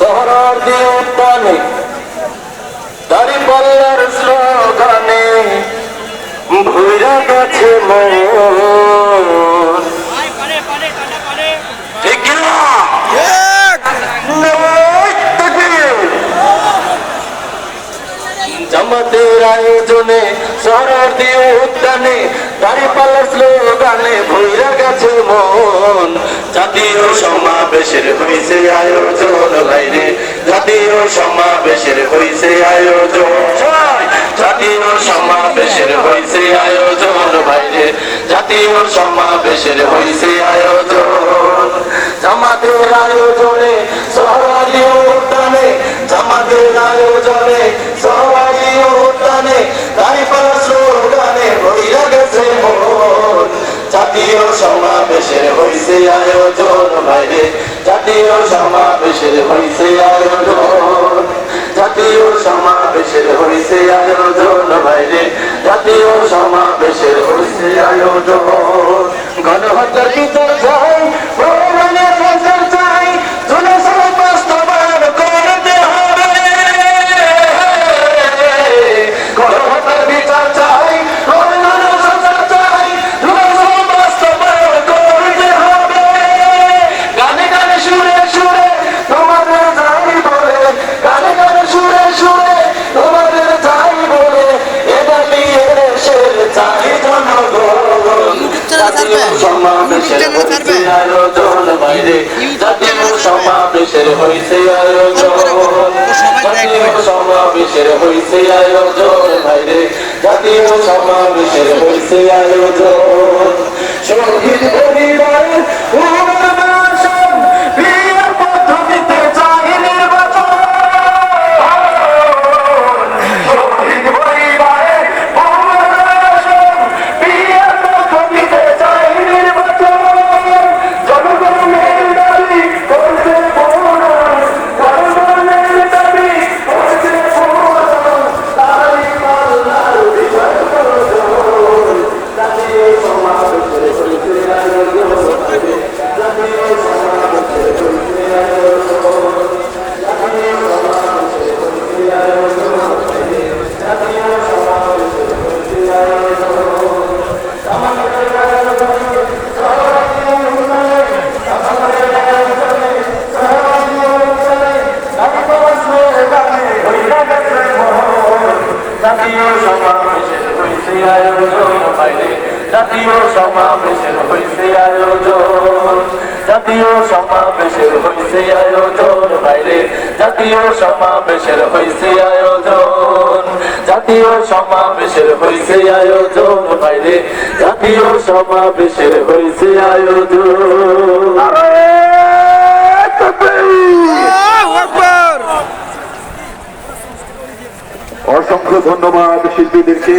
শহর দিয়ে উদ্যানে দাড়ি পাল্লার স্লোগানে ভুইরা গেছে মন। ঠিক না। জামাতের আয়োজনে শহর দিয়ে উদ্যানে দাঁড়িপাল্লার স্লোগানে ভৈরা গেছে মন জাতীয় সমাবেশের হয়েছে আয়োজন বাইরে জাতীয় সমাবেশের হয়েছে আয়োজন! জাতীয় সমাবেশের হয়েছে আয়োজন বাইরে জাতীয় সমাবেশের হয়েছে আয়োজন, জামাতের আয়োজনে হইছে আয়োজন বাইরে। জাতীয় সমাবেশের হইছে আয়োজন। জাতীয় সমাবেশের হইছে আয়োজন বাইরে। জাতীয় সমাবেশের হইছে আয়োজন। গণহত্যার ভিতর সমাবেশের হইছে আয়োজন বাইরে জাতীয় সমাবেশের হইছে আয়োজন জাতীয় সমাবেশের হইছে আয়োজন বাইরে জাতীয় সমাবেশের হইছে আয়োজন শহীদ পরিবারের হইছে আয়োজন জাতীয় সমাবেশের হইছে আয়োজন। জাতীয় সমাবেশের হইছে আয়োজন। বাইরে জাতীয় সমাবেশের হইছে আয়োজন জাতীয় সমাবেশের হইছে আয়োজন বাইরে জাতীয় সমাবেশের হইছে আয়োজন। অসংখ্য ধন্যবাদ শিল্পীদেরকে।